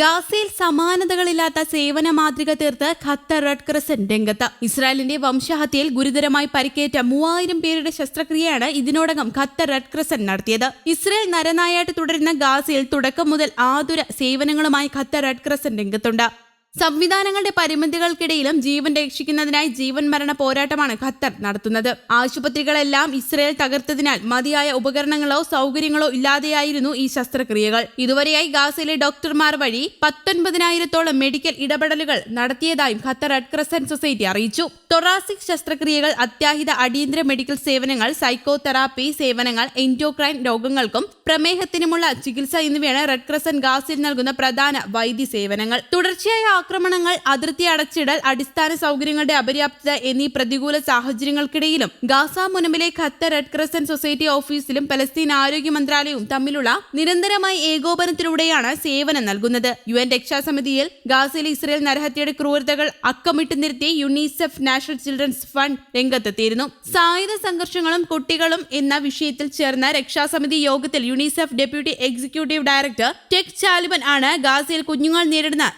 ഗാസയിൽ സമാനതകളില്ലാത്ത സേവന മാതൃക തീർത്ത് ഖത്തർ റെഡ് ക്രസന്റ് രംഗത്ത്. ഇസ്രായേലിന്റെ വംശഹത്യയിൽ ഗുരുതരമായി പരിക്കേറ്റ മൂവായിരം പേരുടെ ശസ്ത്രക്രിയയാണ് ഇതിനോടകം ഖത്തർ റെഡ് ക്രസന്റ് നടത്തിയത്. ഇസ്രായേൽ നരനായാട്ട് തുടരുന്ന ഗാസയിൽ തുടക്കം മുതൽ ആതുര സേവനങ്ങളുമായി ഖത്തർ റെഡ് ക്രസന്റ് രംഗത്തുണ്ട്. സംവിധാനങ്ങളുടെ പരിമിതികൾക്കിടയിലും ജീവൻ രക്ഷിക്കുന്നതിനായി ജീവൻ മരണ പോരാട്ടമാണ് ഖത്തർ നടത്തുന്നത്. ആശുപത്രികളെല്ലാം ഇസ്രയേൽ തകർത്തതിനാൽ മതിയായ ഉപകരണങ്ങളോ സൗകര്യങ്ങളോ ഇല്ലാതെയായിരുന്നു ഈ ശസ്ത്രക്രിയകൾ. ഇതുവരെയായി ഗാസയിലെ ഡോക്ടർമാർ വഴി പത്തൊൻപതിനായിരത്തോളം മെഡിക്കൽ ഇടപെടലുകൾ നടത്തിയതായും ഖത്തർ റെഡ് ക്രസന്റ് സൊസൈറ്റി അറിയിച്ചു. തൊറാസിക് ശസ്ത്രക്രിയകൾ അത്യാഹിത അടിയന്തര മെഡിക്കൽ സേവനങ്ങൾ സൈക്കോതെറാപ്പി സേവനങ്ങൾ എൻഡോക്രൈൻ രോഗങ്ങൾക്കും പ്രമേഹത്തിനുമുള്ള ചികിത്സ എന്നിവയാണ് റെഡ് ക്രസന്റ് ഗാസയിൽ നൽകുന്ന പ്രധാന വൈദ്യ സേവനങ്ങൾ തുടർച്ചയായ ആക്രമണങ്ങൾ അതിർത്തി അടച്ചിടൽ അടിസ്ഥാന സൗകര്യങ്ങളുടെ അപര്യാപ്തത എന്നീ പ്രതികൂല സാഹചര്യങ്ങൾക്കിടയിലും ഗാസ മുനമിലെ ഖത്തർ റെഡ് ക്രസന്റ് സൊസൈറ്റി ഓഫീസിലും പലസ്തീൻ ആരോഗ്യ മന്ത്രാലയവും തമ്മിലുള്ള നിരന്തരമായ ഏകോപനത്തിലൂടെയാണ് സേവനം നൽകുന്നത്. യു എൻ രക്ഷാസമിതിയിൽ ഗാസയിൽ ഇസ്രയേൽ നരഹത്യയുടെ ക്രൂരതകൾ അക്കമിട്ട് നിർത്തി യുണിസെഫ് നാഷണൽ ചിൽഡ്രൻസ് ഫണ്ട് രംഗത്തെത്തിയിരുന്നു. സായുധ സംഘർഷങ്ങളും കുട്ടികളും എന്ന വിഷയത്തിൽ ചേർന്ന രക്ഷാസമിതി യോഗത്തിൽ UNICEF deputy executive director Ted Chaiban ആണ് ഗാസയിൽ കുഞ്ഞുങ്ങൾ നേരിടുന്ന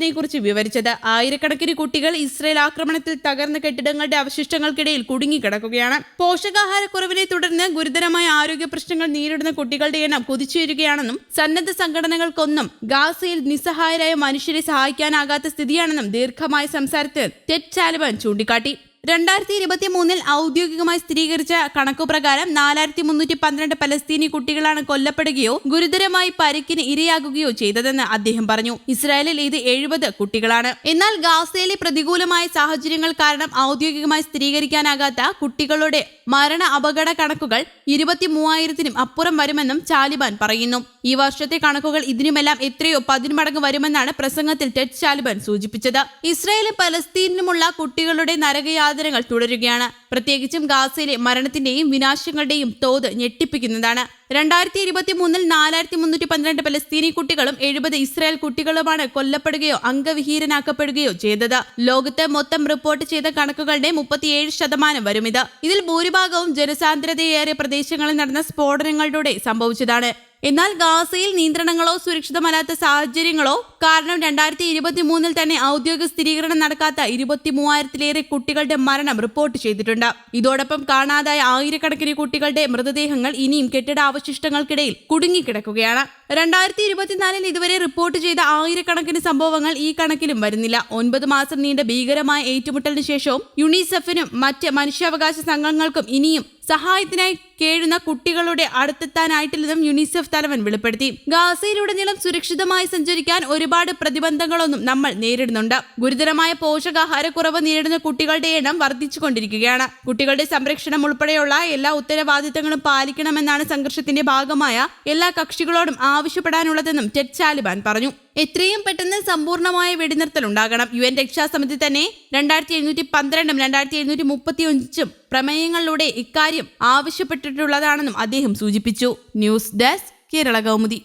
നരകയാതനയെക്കുറിച്ച് വിവരിച്ചത് ആയിരക്കണക്കിന് കുട്ടികൾ ഇസ്രയേൽ ആക്രമണത്തിൽ തകർന്ന കെട്ടിടങ്ങളുടെ അവശിഷ്ടങ്ങൾക്കിടയിൽ കുടുങ്ങിക്കിടക്കുകയാണ്. പോഷകാഹാരക്കുറവിനെ തുടർന്ന് ഗുരുതരമായ ആരോഗ്യ പ്രശ്നങ്ങൾ നേരിടുന്ന കുട്ടികളുടെ എണ്ണം കുതിച്ചുയരുകയാണെന്നും സന്നദ്ധ സംഘടനകൾക്കൊന്നും ഗാസയിൽ നിസ്സഹായരായ മനുഷ്യരെ സഹായിക്കാനാകാത്ത സ്ഥിതിയാണെന്നും ദീർഘമായ സംസാരത്തിൽ ടെറ്റ് ചാലബൻ ചൂണ്ടിക്കാട്ടി. രണ്ടായിരത്തി ഇരുപത്തി മൂന്നിൽ ഔദ്യോഗികമായി സ്ഥിരീകരിച്ച കണക്കുപ്രകാരം നാലായിരത്തി മുന്നൂറ്റി പന്ത്രണ്ട് പലസ്തീനി കുട്ടികളാണ് കൊല്ലപ്പെടുകയോ ഗുരുതരമായി പരിക്കിന് ഇരയാകുകയോ ചെയ്തതെന്ന് അദ്ദേഹം പറഞ്ഞു. ഇസ്രായേലിൽ ഇത് എഴുപത് കുട്ടികളാണ്. എന്നാൽ ഗാസയിലെ പ്രതികൂലമായ സാഹചര്യങ്ങൾ കാരണം ഔദ്യോഗികമായി സ്ഥിരീകരിക്കാനാകാത്ത കുട്ടികളുടെ മരണ അപകട കണക്കുകൾ ഇരുപത്തി മൂവായിരത്തിനും അപ്പുറം വരുമെന്നും ചാലിബാൻ പറയുന്നു. ഈ വർഷത്തെ കണക്കുകൾ ഇതിനുമെല്ലാം എത്രയോ പതിന്മടങ്ങ് വരുമെന്നാണ് പ്രസംഗത്തിൽ ടെഡ് ചാലിബൻ സൂചിപ്പിച്ചത്. ഇസ്രായേലും പലസ്തീനിലുമുള്ള കുട്ടികളുടെ നരകയാതനകൾ തുടരുകയാണ്. പ്രത്യേകിച്ചും ഗാസയിലെ മരണത്തിന്റെയും വിനാശങ്ങളുടെയും തോത് ഞെട്ടിപ്പിക്കുന്നതാണ്. രണ്ടായിരത്തി ഇരുപത്തി മൂന്നിൽ നാലായിരത്തി മുന്നൂറ്റി പന്ത്രണ്ട് പലസ്തീനി കുട്ടികളും എഴുപത് ഇസ്രായേൽ കുട്ടികളുമാണ് കൊല്ലപ്പെടുകയോ അംഗവിഹീനനാക്കപ്പെടുകയോ ചെയ്തത്. ലോകത്ത് മൊത്തം റിപ്പോർട്ട് ചെയ്ത കണക്കുകളുടെ മുപ്പത്തിയേഴ് ശതമാനം വരും ഇത് ഇതിൽ ഭൂരിഭാഗവും ജനസാന്ദ്രതയേറിയ പ്രദേശങ്ങളിൽ നടന്ന സ്ഫോടനങ്ങളിലൂടെ സംഭവിച്ചതാണ്. എന്നാൽ ഗാസയിൽ നിയന്ത്രണങ്ങളോ സുരക്ഷിതമല്ലാത്ത സാഹചര്യങ്ങളോ കാരണം രണ്ടായിരത്തി ഇരുപത്തി മൂന്നിൽ തന്നെ ഔദ്യോഗിക സ്ഥിരീകരണം നടക്കാത്ത ഇരുപത്തി മൂവായിരത്തിലേറെ കുട്ടികളുടെ മരണം റിപ്പോർട്ട് ചെയ്തിട്ടുണ്ട്. ഇതോടൊപ്പം കാണാതായ ആയിരക്കണക്കിന് കുട്ടികളുടെ മൃതദേഹങ്ങൾ ഇനിയും കെട്ടിടാവശിഷ്ടങ്ങൾക്കിടയിൽ കുടുങ്ങിക്കിടക്കുകയാണ്. രണ്ടായിരത്തി ഇരുപത്തിനാലിൽ ഇതുവരെ റിപ്പോർട്ട് ചെയ്ത ആയിരക്കണക്കിന് സംഭവങ്ങൾ ഈ കണക്കിലും വരുന്നില്ല. ഒൻപത് മാസം നീണ്ട ഭീകരമായ ഏറ്റുമുട്ടലിന് ശേഷവും യുണിസെഫിനും മറ്റ് മനുഷ്യാവകാശ സംഘങ്ങൾക്കും ഇനിയും സഹായത്തിനായി കേഴുന്ന കുട്ടികളുടെ അടുത്തെത്താനായിട്ടില്ലെന്നും യുണിസെഫ് തലവൻ വെളിപ്പെടുത്തി. ഗാസയിലുടനീളം സുരക്ഷിതമായി സഞ്ചരിക്കാൻ ഒരുപാട് പ്രതിബന്ധങ്ങളൊന്നും നമ്മൾ നേരിടുന്നുണ്ട്. ഗുരുതരമായ പോഷകാഹാരക്കുറവ് നേരിടുന്ന കുട്ടികളുടെ എണ്ണം വർദ്ധിച്ചുകൊണ്ടിരിക്കുകയാണ്. കുട്ടികളുടെ സംരക്ഷണം ഉൾപ്പെടെയുള്ള എല്ലാ ഉത്തരവാദിത്തങ്ങളും പാലിക്കണമെന്നാണ് സംഘർഷത്തിന്റെ ഭാഗമായ എല്ലാ കക്ഷികളോടും ആവശ്യപ്പെടാനുള്ളതെന്നും ടെറ്റ് ചാലിബാൻ പറഞ്ഞു. എത്രയും പെട്ടെന്ന് സമ്പൂർണമായ വെടിനിർത്തൽ ഉണ്ടാകണം. യു എൻ രക്ഷാസമിതി തന്നെ രണ്ടായിരത്തി എഴുന്നൂറ്റി പന്ത്രണ്ടും രണ്ടായിരത്തി എഴുന്നൂറ്റി മുപ്പത്തി അഞ്ചും പ്രമേയങ്ങളിലൂടെ ഇക്കാര്യം ആവശ്യപ്പെട്ടിട്ടുള്ളതാണെന്നും അദ്ദേഹം സൂചിപ്പിച്ചു. News desk Kerala Kaumudi.